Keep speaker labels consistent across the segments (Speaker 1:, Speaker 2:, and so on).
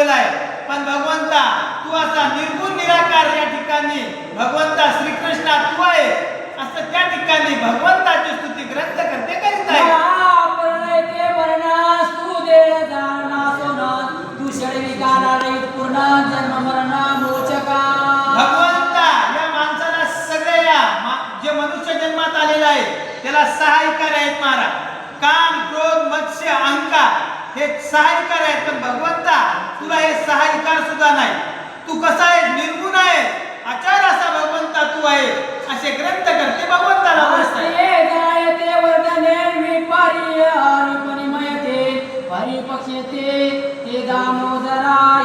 Speaker 1: आलेला आहे.
Speaker 2: पण भगवंता तू असा निर्गुण निराकार या ठिकाणी भगवंता श्रीकृष्णा तू आहे
Speaker 1: असं त्या ठिकाणी भगवंताची स्तुती ग्रंथ करते करीत आहे भगवंता या त्याला सहा आहेत महाराज. काम क्रोध हे सहा विकार आहेत पण भगवंता तुला हे सहा विकार सुद्धा नाही. तू कसा आहे? निर्गुण आहे. आचार असा भगवंता तू आहे. असे ग्रंथ करते भगवंताला बोलत आहे
Speaker 2: आस्ते येते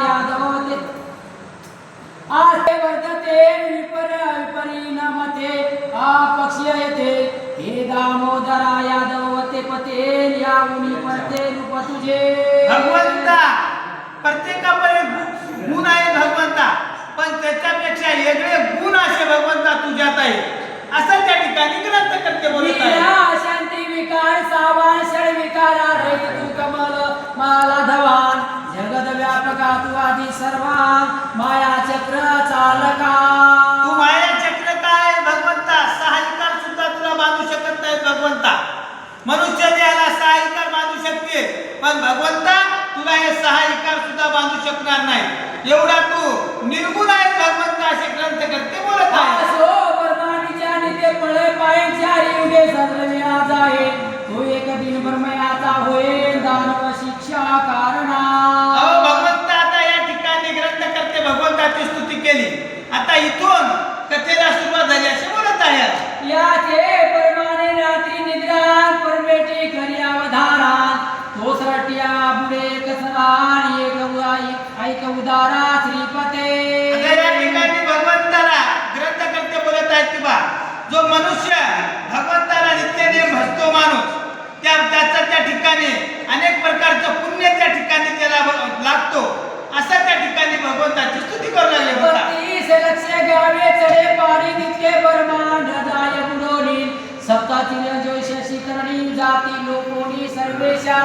Speaker 2: यादव ते. वर्धते विपर विपरिणमते. येते हे दामोदरा यादव ते पते याउनी पडते रूप तुझे.
Speaker 1: भगवंता प्रत्येकाकडे गु- गुण आहे भगवंता. पण त्याच्यापेक्षा वेगळे गुण असे भगवंता तुझ्यात आहे. असं त्या ठिकाणी ग्रंथ करते बोलत आहे
Speaker 2: लीला शांती विकार सावान षड विकारा तू कमल माला धवान. जगद व्यापका तू आधी सर्वान माया चक्र चालका
Speaker 1: तू माया चक्र काय भगवंता सहायकार सुद्धा तुला बांधू शकत नाही भगवंता मनुष्य देहाला सहायकार बांधू शकते पण भगवंता तुला हे सहायकार सुद्धा बांधू शकणार नाही. एवढा तू निर्गुण आहे भगवंता असे ग्रंथ करते बोलत आहे.
Speaker 2: आसो हो, वर्मानीच्या नित्य पळे पाय चारी उदे आज आहे. तो एक दिन ब्रह्मयाचा होय दानव शिक्षा कारणा ऐक उदारा श्रीपते.
Speaker 1: आता या ठिकाणी भगवंताला ग्रंथ करते बोलत आहेत की बा जो मनुष्य भगवंताला नित्यनेम भजतो माणूस त्या त्याचा त्या ठिकाणी अनेक प्रकारचं पुण्य त्या ठिकाणी त्याला लागतो. असं त्या ठिकाणी भगवंताची स्तुती करू लागले
Speaker 2: सप्तातील जाती लोकोनी सर्वेशा.